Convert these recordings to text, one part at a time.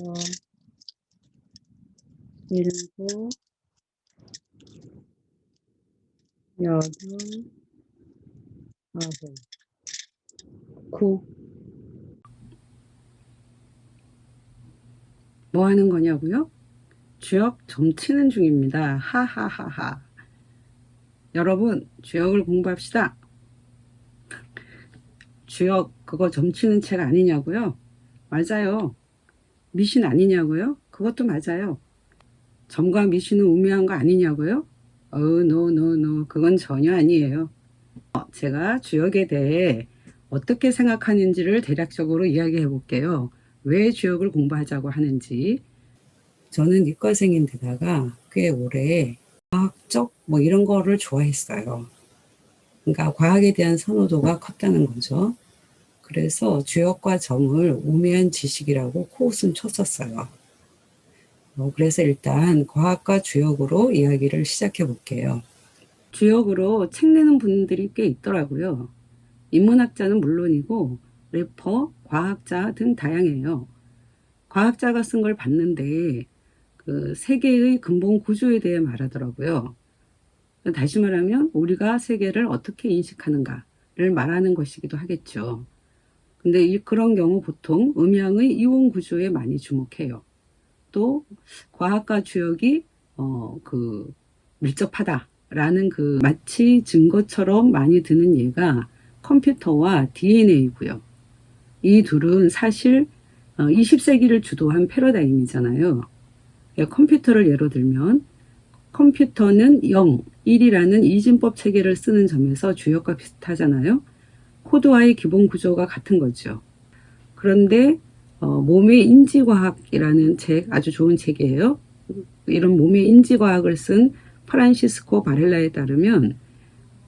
어, 일곱, 여덟, 아홉, 구. 뭐 하는 거냐고요? 주역 점치는 중입니다. 하하하하. 여러분, 주역을 공부합시다. 주역 그거 점치는 책 아니냐고요? 맞아요. 미신 아니냐고요? 그것도 맞아요. 점과 미신은 우매한 거 아니냐고요? 어, 노, 노, 노. 그건 전혀 아니에요. 어, 제가 주역에 대해 어떻게 생각하는지를 대략적으로 이야기해 볼게요. 왜 주역을 공부하자고 하는지. 저는 이과생인데다가 꽤 오래 과학적 뭐 이런 거를 좋아했어요. 그러니까 과학에 대한 선호도가 컸다는 거죠. 그래서 주역과 점을 우매한 지식이라고 코웃음 쳤었어요. 어, 그래서 일단 과학과 주역으로 이야기를 시작해 볼게요. 주역으로 책 내는 분들이 꽤 있더라고요. 인문학자는 물론이고 래퍼, 과학자 등 다양해요. 과학자가 쓴 걸 봤는데 그 세계의 근본 구조에 대해 말하더라고요. 다시 말하면 우리가 세계를 어떻게 인식하는가를 말하는 것이기도 하겠죠. 근데 이 그런 경우 보통 음양의 이온 구조에 많이 주목해요. 또 과학과 주역이 어 그 밀접하다라는 그 마치 증거처럼 많이 드는 예가 컴퓨터와 DNA고요. 이 둘은 사실 20세기를 주도한 패러다임이잖아요. 예, 컴퓨터를 예로 들면 컴퓨터는 0, 1이라는 이진법 체계를 쓰는 점에서 주역과 비슷하잖아요. 코드와의 기본 구조가 같은 거죠. 그런데 어, 몸의 인지과학이라는 책 아주 좋은 책이에요. 이런 몸의 인지과학을 쓴 프란시스코 바렐라에 따르면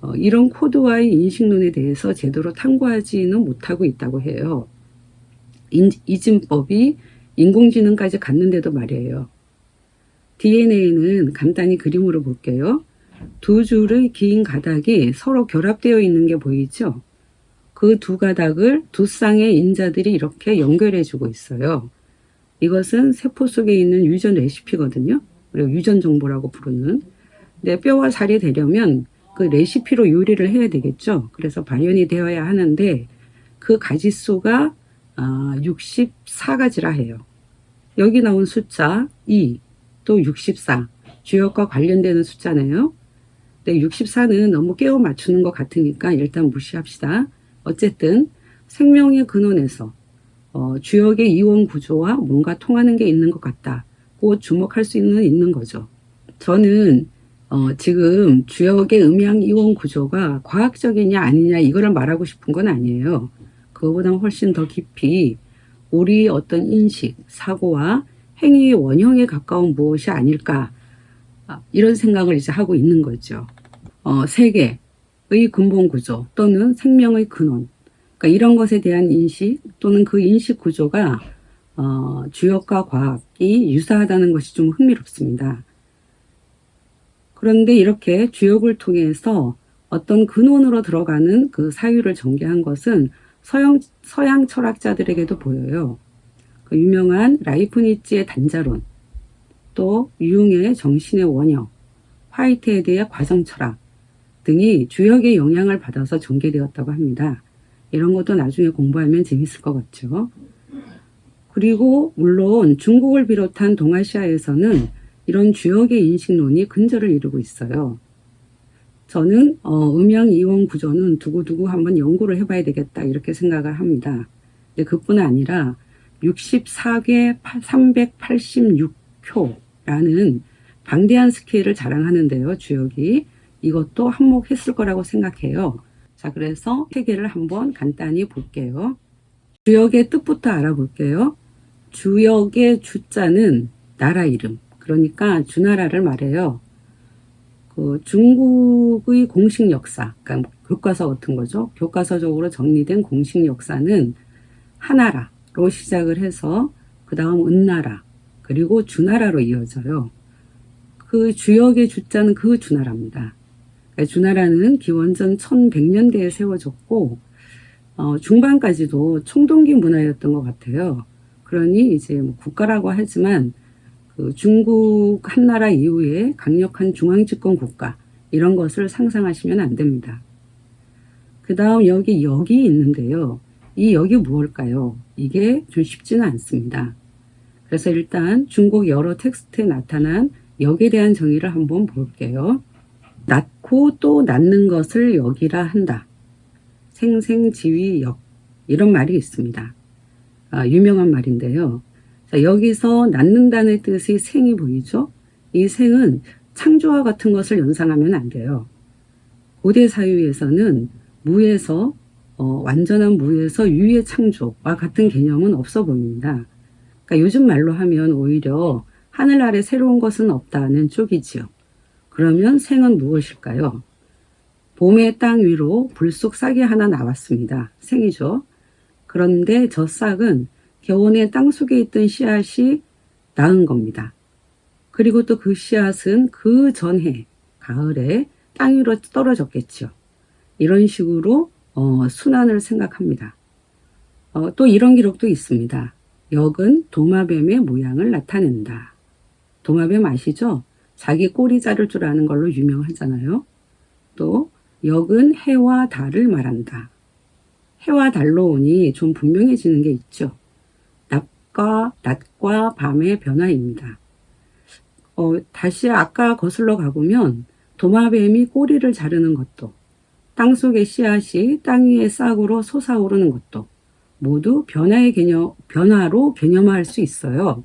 어, 이런 코드와의 인식론에 대해서 제대로 탐구하지는 못하고 있다고 해요. 인, 이진법이 인공지능까지 갔는데도 말이에요. DNA는 간단히 그림으로 볼게요. 두 줄의 긴 가닥이 서로 결합되어 있는 게 보이죠? 그 두 가닥을 두 쌍의 인자들이 이렇게 연결해 주고 있어요. 이것은 세포 속에 있는 유전 레시피거든요. 그리고 유전 정보라고 부르는. 근데 뼈와 살이 되려면 그 레시피로 요리를 해야 되겠죠. 그래서 발현이 되어야 하는데 그 가지수가 64가지라 해요. 여기 나온 숫자 2, 또 64, 주역과 관련되는 숫자네요. 근데 64는 너무 깨워 맞추는 것 같으니까 일단 무시합시다. 어쨌든 생명의 근원에서 어, 주역의 이원 구조와 뭔가 통하는 게 있는 것 같다고 주목할 수 있는 있는 거죠. 저는 어, 지금 주역의 음양 이원 구조가 과학적이냐 아니냐 이거를 말하고 싶은 건 아니에요. 그거보다 훨씬 더 깊이 우리 어떤 인식, 사고와 행위의 원형에 가까운 무엇이 아닐까 아, 이런 생각을 이제 하고 있는 거죠. 어, 세계 의 근본 구조 또는 생명의 근원 그러니까 이런 것에 대한 인식 또는 그 인식 구조가 어, 주역과 과학이 유사하다는 것이 좀 흥미롭습니다. 그런데 이렇게 주역을 통해서 어떤 근원으로 들어가는 그 사유를 전개한 것은 서양, 서양 철학자들에게도 보여요. 그 유명한 라이프니츠의 단자론, 또 유용의 정신의 원형, 화이트헤드의 과정 철학 등이 주역의 영향을 받아서 전개되었다고 합니다. 이런 것도 나중에 공부하면 재밌을 것 같죠. 그리고 물론 중국을 비롯한 동아시아에서는 이런 주역의 인식론이 근저를 이루고 있어요. 저는 어, 음양 이원 구조는 두고두고 한번 연구를 해봐야 되겠다 이렇게 생각을 합니다. 근데 그뿐 아니라 64개 386표라는 방대한 스케일을 자랑하는데요. 주역이 이것도 한몫했을 거라고 생각해요. 자, 그래서 세계를 한번 간단히 볼게요. 주역의 뜻부터 알아볼게요. 주역의 주자는 나라 이름, 그러니까 주나라를 말해요. 그 중국의 공식 역사, 그러니까 교과서 같은 거죠. 교과서적으로 정리된 공식 역사는 하나라로 시작을 해서 그 다음 은나라 그리고 주나라로 이어져요. 그 주역의 주자는 그 주나라입니다. 그러니까 주나라는 기원전 1100년대에 세워졌고 어, 중반까지도 총동기 문화였던 것 같아요. 그러니 이제 뭐 국가라고 하지만 그 중국 한나라 이후에 강력한 중앙집권 국가 이런 것을 상상하시면 안 됩니다. 그 다음 여기 역이 있는데요. 이 역이 무엇일까요? 이게 좀 쉽지는 않습니다. 그래서 일단 중국 여러 텍스트에 나타난 역에 대한 정의를 한번 볼게요. 낳고 또 낳는 것을 역이라 한다. 생생지위역 이런 말이 있습니다. 아, 유명한 말인데요. 자, 여기서 낳는다는 뜻의 생이 보이죠? 이 생은 창조와 같은 것을 연상하면 안 돼요. 고대 사유에서는 무에서 어, 완전한 무에서 유의 창조와 같은 개념은 없어 보입니다. 그러니까 요즘 말로 하면 오히려 하늘 아래 새로운 것은 없다는 쪽이지요. 그러면 생은 무엇일까요? 봄의 땅 위로 불쑥 싹이 하나 나왔습니다. 생이죠. 그런데 저 싹은 겨우내 땅 속에 있던 씨앗이 낳은 겁니다. 그리고 또 그 씨앗은 그 전해 가을에 땅 위로 떨어졌겠죠. 이런 식으로 어, 순환을 생각합니다. 어, 또 이런 기록도 있습니다. 역은 도마뱀의 모양을 나타낸다. 도마뱀 아시죠? 자기 꼬리 자를 줄 아는 걸로 유명하잖아요. 또 역은 해와 달을 말한다. 해와 달로 오니 좀 분명해지는 게 있죠. 낮과 낮과 밤의 변화입니다. 어, 다시 아까 거슬러 가보면 도마뱀이 꼬리를 자르는 것도 땅 속의 씨앗이 땅 위의 싹으로 솟아오르는 것도 모두 변화의 개념, 변화로 개념화할 수 있어요.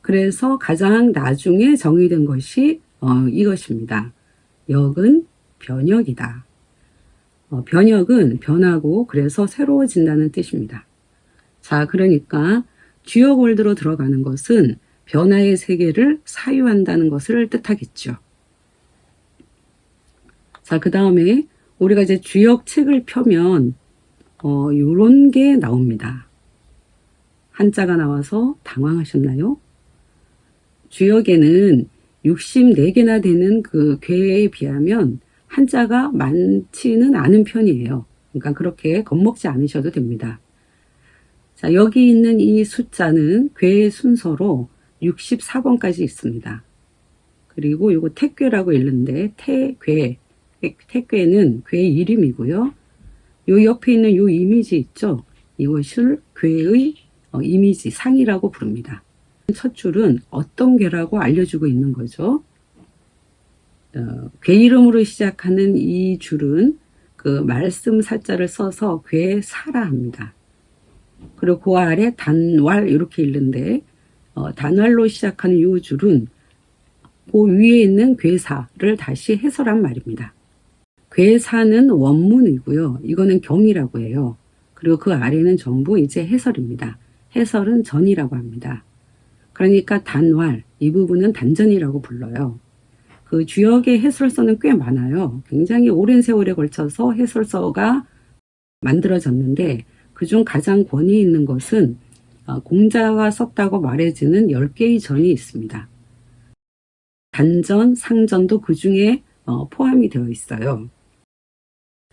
그래서 가장 나중에 정의된 것이 어, 이것입니다. 역은 변혁이다. 어, 변혁은 변하고 그래서 새로워진다는 뜻입니다. 자, 그러니까 주역 월드로 들어가는 것은 변화의 세계를 사유한다는 것을 뜻하겠죠. 자, 그 다음에 우리가 이제 주역 책을 펴면 어, 요런 게 나옵니다. 한자가 나와서 당황하셨나요? 주역에는 64개나 되는 그 괴에 비하면 한자가 많지는 않은 편이에요. 그러니까 그렇게 겁먹지 않으셔도 됩니다. 자, 여기 있는 이 숫자는 괴의 순서로 64번까지 있습니다. 그리고 요거 택괴라고 읽는데 태괴, 택괴는 괴의 이름이고요. 요 옆에 있는 요 이미지 있죠? 이것을 괴의 어, 이미지 상이라고 부릅니다. 첫 줄은 어떤 괴라고 알려주고 있는 거죠. 어, 괴 이름으로 시작하는 이 줄은 그 말씀 사자를 써서 괴사라 합니다. 그리고 그 아래 단왈 이렇게 읽는데 어, 단왈로 시작하는 이 줄은 그 위에 있는 괴사를 다시 해설한 말입니다. 괴사는 원문이고요. 이거는 경이라고 해요. 그리고 그 아래는 전부 이제 해설입니다. 해설은 전이라고 합니다. 그러니까 단왈, 이 부분은 단전이라고 불러요. 그 주역의 해설서는 꽤 많아요. 굉장히 오랜 세월에 걸쳐서 해설서가 만들어졌는데 그중 가장 권위 있는 것은 어, 공자가 썼다고 말해지는 10개의 전이 있습니다. 단전, 상전도 그 중에 어, 포함이 되어 있어요.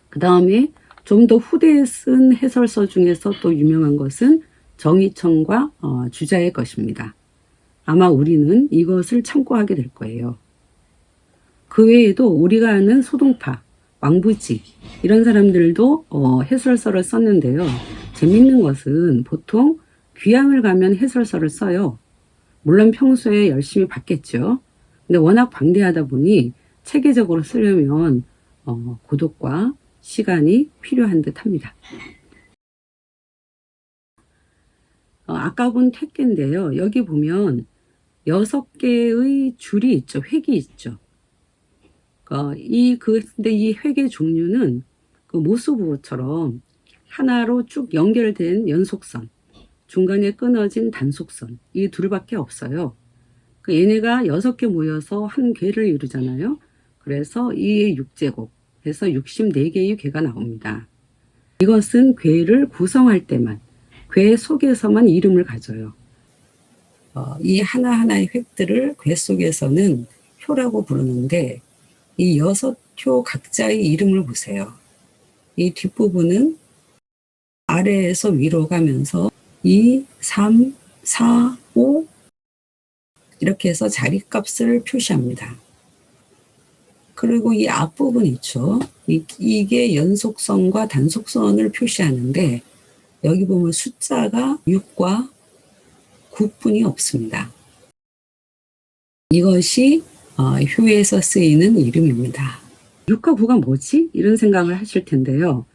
그 다음에 좀 더 후대에 쓴 해설서 중에서 또 유명한 것은 정의청과 어, 주자의 것입니다. 아마 우리는 이것을 참고하게 될 거예요. 그 외에도 우리가 아는 소동파, 왕부지 이런 사람들도 어, 해설서를 썼는데요. 재밌는 것은 보통 귀향을 가면 해설서를 써요. 물론 평소에 열심히 봤겠죠. 근데 워낙 방대하다 보니 체계적으로 쓰려면 어, 고독과 시간이 필요한 듯 합니다. 어, 아까 본 택계인데요. 여기 보면 여섯 개의 줄이 있죠. 획이 있죠. 어, 이, 그, 근데 이 획의 종류는 그 모수부호처럼 하나로 쭉 연결된 연속선, 중간에 끊어진 단속선, 이 둘밖에 없어요. 그 얘네가 여섯 개 모여서 한 괴를 이루잖아요. 그래서 이 6제곱, 해서 64개의 괴가 나옵니다. 이것은 괴를 구성할 때만, 괴 속에서만 이름을 가져요. 어, 이 하나하나의 획들을 괴 속에서는 표라고 부르는데 이 여섯 표 각자의 이름을 보세요. 이 뒷부분은 아래에서 위로 가면서 2, 3, 4, 5 이렇게 해서 자리값을 표시합니다. 그리고 이 앞부분 있죠. 이, 이게 연속선과 단속선을 표시하는데 여기 보면 숫자가 6과 9뿐이 없습니다. 이것이 어, 효에서 쓰이는 이름입니다. 6과 9가 뭐지? 이런 생각을 하실 텐데요.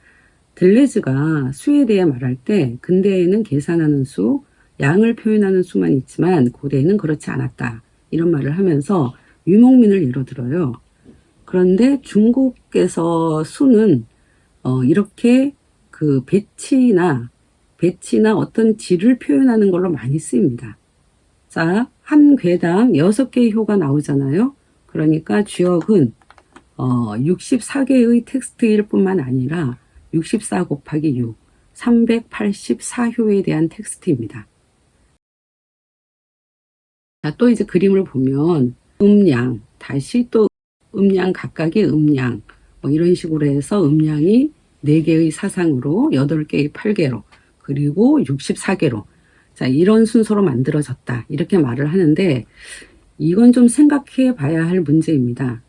들레즈가 수에 대해 말할 때 근대에는 계산하는 수, 양을 표현하는 수만 있지만 고대에는 그렇지 않았다. 이런 말을 하면서 유목민을 예로 들어요. 그런데 중국에서 수는 어, 이렇게 그 배치나 배치나 어떤 질을 표현하는 걸로 많이 쓰입니다. 자, 한 괴당 6개의 효가 나오잖아요. 그러니까 주역은 어, 64개의 텍스트일 뿐만 아니라 64 곱하기 6, 384효에 대한 텍스트입니다. 자, 또 이제 그림을 보면 음양, 다시 또 음양 각각의 음양, 뭐 이런 식으로 해서 음양이 4개의 사상으로 8개의 8개로 그리고 64개로 자, 이런 순서로 만들어졌다. 이렇게 말을 하는데 이건 좀 생각해 봐야 할 문제입니다.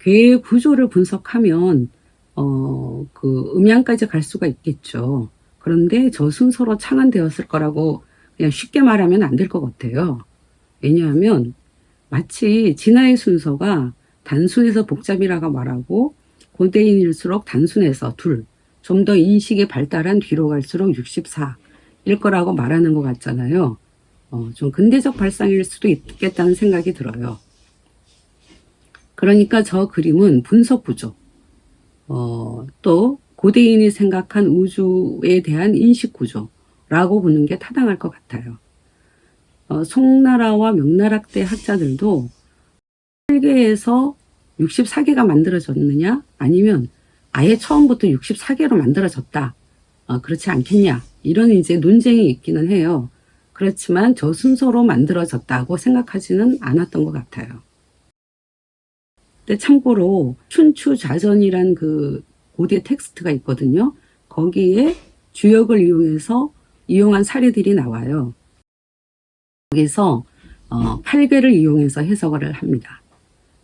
괴 구조를 분석하면 어, 그 음양까지 갈 수가 있겠죠. 그런데 저 순서로 창안되었을 거라고 그냥 쉽게 말하면 안 될 것 같아요. 왜냐하면 마치 진화의 순서가 단순해서 복잡이라고 말하고 고대인일수록 단순해서 둘, 좀 더 인식이 발달한 뒤로 갈수록 64일 거라고 말하는 것 같잖아요. 어, 좀 근대적 발상일 수도 있겠다는 생각이 들어요. 그러니까 저 그림은 분석 구조, 어, 또 고대인이 생각한 우주에 대한 인식 구조라고 보는 게 타당할 것 같아요. 어, 송나라와 명나라 때 학자들도 8개에서 64개가 만들어졌느냐 아니면 아예 처음부터 64개로 만들어졌다. 어, 그렇지 않겠냐. 이런 이제 논쟁이 있기는 해요. 그렇지만 저 순서로 만들어졌다고 생각하지는 않았던 것 같아요. 근데 참고로 춘추자전이란 그 고대 텍스트가 있거든요. 거기에 주역을 이용해서 이용한 사례들이 나와요. 거기서 어, 8개를 이용해서 해석을 합니다.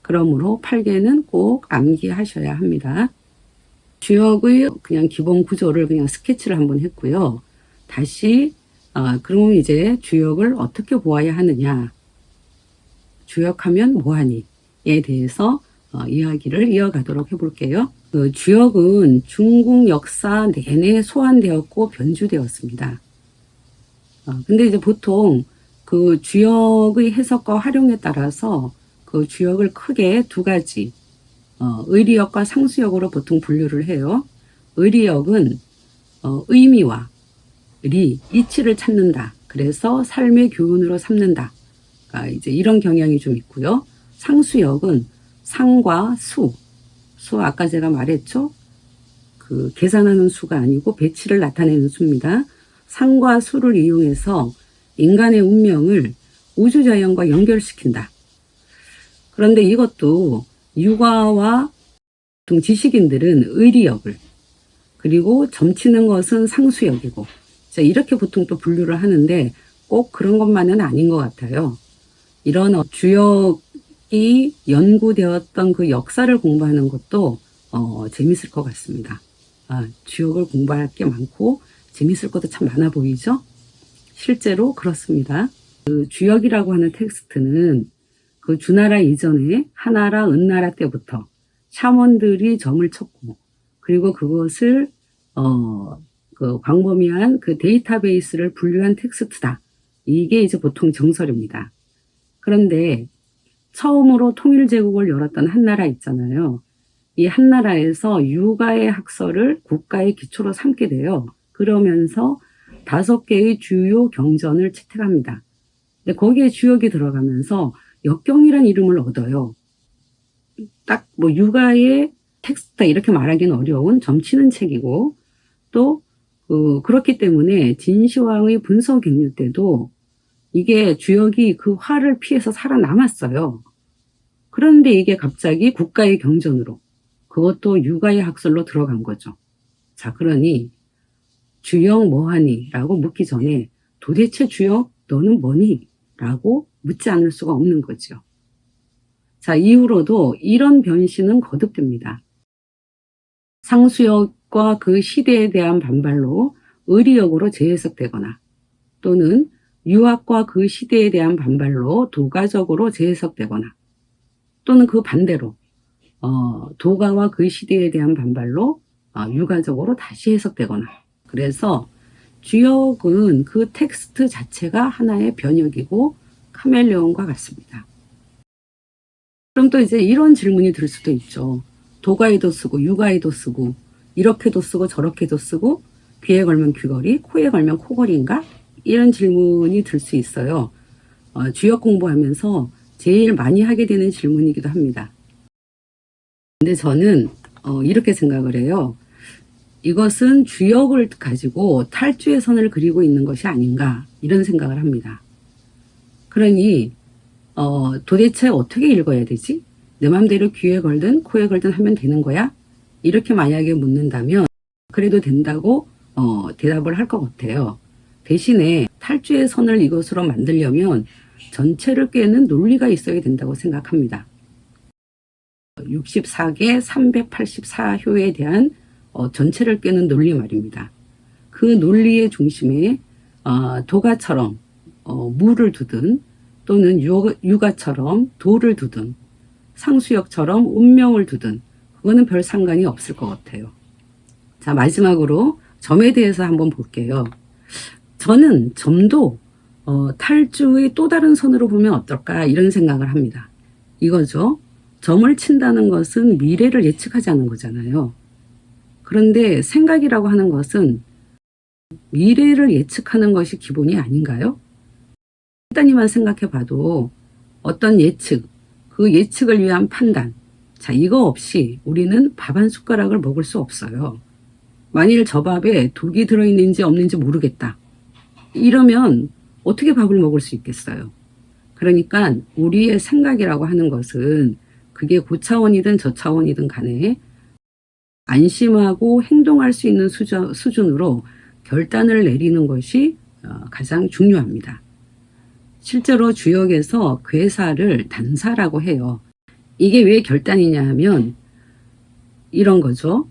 그러므로 8개는 꼭 암기하셔야 합니다. 주역의 그냥 기본 구조를 그냥 스케치를 한번 했고요. 다시 어, 그러면 이제 주역을 어떻게 보아야 하느냐 주역하면 뭐하니 에 대해서 어, 이야기를 이어가도록 해볼게요. 그 주역은 중국 역사 내내 소환되었고 변주되었습니다. 어, 근데 이제 보통 그 주역의 해석과 활용에 따라서 그 주역을 크게 두 가지 어, 의리역과 상수역으로 보통 분류를 해요. 의리역은 어, 의미와 리, 이치를 찾는다. 그래서 삶의 교훈으로 삼는다. 아, 이제 이런 경향이 좀 있고요. 상수역은 상과 수, 수 아까 제가 말했죠. 그 계산하는 수가 아니고 배치를 나타내는 수입니다. 상과 수를 이용해서 인간의 운명을 우주자연과 연결시킨다. 그런데 이것도 육아와 보통 지식인들은 의리역을 그리고 점치는 것은 상수역이고 자, 이렇게 보통 또 분류를 하는데 꼭 그런 것만은 아닌 것 같아요. 이런 어, 주역이 연구되었던 그 역사를 공부하는 것도 어, 재밌을 것 같습니다. 아, 주역을 공부할 게 많고 재밌을 것도 참 많아 보이죠? 실제로 그렇습니다. 그 주역이라고 하는 텍스트는 그 주나라 이전에 하나라, 은나라 때부터 샤먼들이 점을 쳤고 그리고 그것을 어, 그 광범위한 그 데이터베이스를 분류한 텍스트다. 이게 이제 보통 정설입니다. 그런데 처음으로 통일 제국을 열었던 한나라 있잖아요. 이 한나라에서 육아의 학설을 국가의 기초로 삼게 돼요. 그러면서 다섯 개의 주요 경전을 채택합니다. 근데 거기에 주역이 들어가면서 역경이란 이름을 얻어요. 딱 뭐 육아의 텍스트다 이렇게 말하기는 어려운 점치는 책이고 또 그, 그렇기 때문에 진시황의 분석 갱류 때도 이게 주역이 그 화를 피해서 살아남았어요. 그런데 이게 갑자기 국가의 경전으로 그것도 육아의 학설로 들어간 거죠. 자, 그러니 주역 뭐하니? 라고 묻기 전에 도대체 주역 너는 뭐니? 라고 묻지 않을 수가 없는 거죠. 자, 이후로도 이런 변신은 거듭됩니다. 상수역과 그 시대에 대한 반발로 의리역으로 재해석되거나 또는 유학과 그 시대에 대한 반발로 도가적으로 재해석되거나 또는 그 반대로 어, 도가와 그 시대에 대한 반발로 어, 유가적으로 다시 해석되거나 그래서 주역은 그 텍스트 자체가 하나의 변역이고 카멜레온과 같습니다. 그럼 또 이제 이런 질문이 들 수도 있죠. 도가에도 쓰고 유가에도 쓰고 이렇게도 쓰고 저렇게도 쓰고 귀에 걸면 귀걸이, 코에 걸면 코걸이인가? 이런 질문이 들 수 있어요. 어, 주역 공부하면서 제일 많이 하게 되는 질문이기도 합니다. 근데 저는 어, 이렇게 생각을 해요. 이것은 주역을 가지고 탈주의 선을 그리고 있는 것이 아닌가 이런 생각을 합니다. 그러니 어, 도대체 어떻게 읽어야 되지? 내 맘대로 귀에 걸든 코에 걸든 하면 되는 거야? 이렇게 만약에 묻는다면 그래도 된다고 어, 대답을 할 것 같아요. 대신에 탈주의 선을 이것으로 만들려면 전체를 꿰는 논리가 있어야 된다고 생각합니다. 64개 384효에 대한 어, 전체를 꿰는 논리 말입니다. 그 논리의 중심에 어, 도가처럼 어, 무를 두든 또는 유, 유가처럼 도를 두든 상수역처럼 운명을 두든 그거는 별 상관이 없을 것 같아요. 자 마지막으로 점에 대해서 한번 볼게요. 저는 점도 어, 탈주의 또 다른 선으로 보면 어떨까 이런 생각을 합니다. 이거죠. 점을 친다는 것은 미래를 예측하자는 거잖아요. 그런데 생각이라고 하는 것은 미래를 예측하는 것이 기본이 아닌가요? 간단히만 생각해 봐도 어떤 예측, 그 예측을 위한 판단, 자, 이거 없이 우리는 밥 한 숟가락을 먹을 수 없어요. 만일 저 밥에 독이 들어있는지 없는지 모르겠다. 이러면 어떻게 밥을 먹을 수 있겠어요? 그러니까 우리의 생각이라고 하는 것은 그게 고차원이든 저차원이든 간에 안심하고 행동할 수 있는 수준, 수준으로 결단을 내리는 것이 어, 가장 중요합니다. 실제로 주역에서 괴사를 단사라고 해요. 이게 왜 결단이냐 하면 이런 거죠.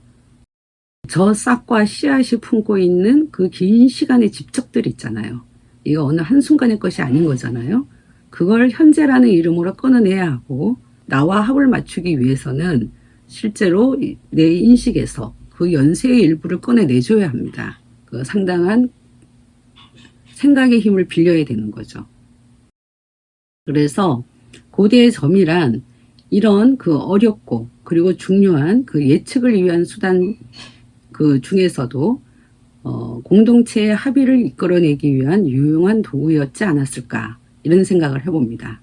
저 싹과 씨앗이 품고 있는 그 긴 시간의 집적들 있잖아요. 이거 어느 한순간의 것이 아닌 거잖아요. 그걸 현재라는 이름으로 끊어내야 하고 나와 합을 맞추기 위해서는 실제로 내 인식에서 그 연세의 일부를 꺼내내줘야 합니다. 그 상당한 생각의 힘을 빌려야 되는 거죠. 그래서 고대의 점이란 이런 그 어렵고 그리고 중요한 그 예측을 위한 수단 그 중에서도 어, 공동체의 합의를 이끌어내기 위한 유용한 도구였지 않았을까 이런 생각을 해봅니다.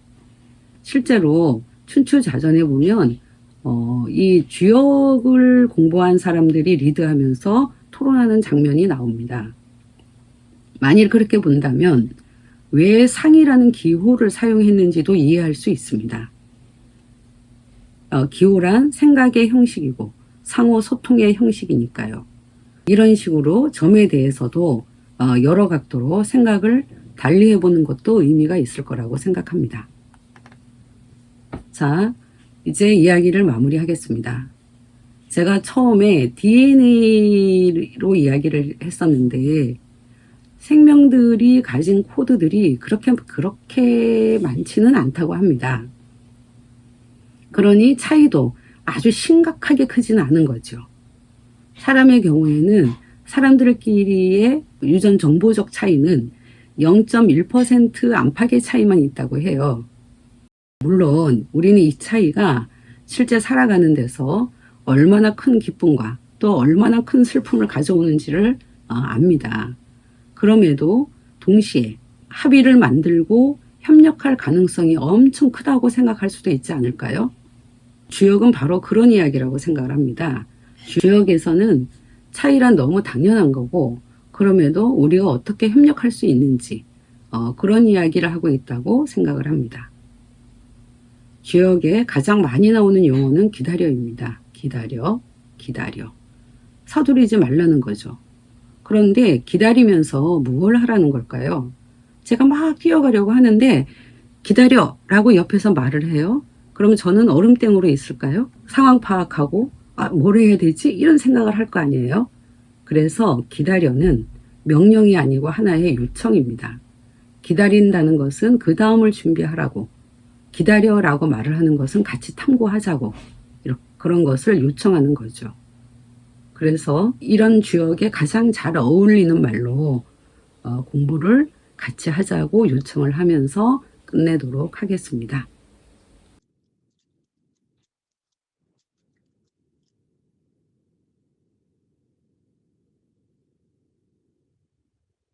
실제로 춘추자전에 보면 어, 이 주역을 공부한 사람들이 리드하면서 토론하는 장면이 나옵니다. 만일 그렇게 본다면 왜 상이라는 기호를 사용했는지도 이해할 수 있습니다. 어, 기호란 생각의 형식이고 상호 소통의 형식이니까요. 이런 식으로 점에 대해서도 어, 여러 각도로 생각을 달리 해 보는 것도 의미가 있을 거라고 생각합니다. 자, 이제 이야기를 마무리하겠습니다. 제가 처음에 DNA로 이야기를 했었는데 생명들이 가진 코드들이 그렇게 그렇게 많지는 않다고 합니다. 그러니 차이도 아주 심각하게 크지는 않은 거죠. 사람의 경우에는 사람들끼리의 유전 정보적 차이는 0.1% 안팎의 차이만 있다고 해요. 물론 우리는 이 차이가 실제 살아가는 데서 얼마나 큰 기쁨과 또 얼마나 큰 슬픔을 가져오는지를 어, 압니다. 그럼에도 동시에 합의를 만들고 협력할 가능성이 엄청 크다고 생각할 수도 있지 않을까요? 주역은 바로 그런 이야기라고 생각을 합니다. 주역에서는 차이란 너무 당연한 거고 그럼에도 우리가 어떻게 협력할 수 있는지 어, 그런 이야기를 하고 있다고 생각을 합니다. 주역에 가장 많이 나오는 용어는 기다려입니다. 기다려, 기다려. 서두르지 말라는 거죠. 그런데 기다리면서 무엇을 하라는 걸까요? 제가 막 뛰어가려고 하는데 기다려 라고 옆에서 말을 해요. 그러면 저는 얼음땡으로 있을까요? 상황 파악하고 아, 뭘 해야 되지? 이런 생각을 할 거 아니에요. 그래서 기다려는 명령이 아니고 하나의 요청입니다. 기다린다는 것은 그 다음을 준비하라고 기다려라고 말을 하는 것은 같이 탐구하자고 이렇게 그런 것을 요청하는 거죠. 그래서 이런 주역에 가장 잘 어울리는 말로 어, 공부를 같이 하자고 요청을 하면서 끝내도록 하겠습니다.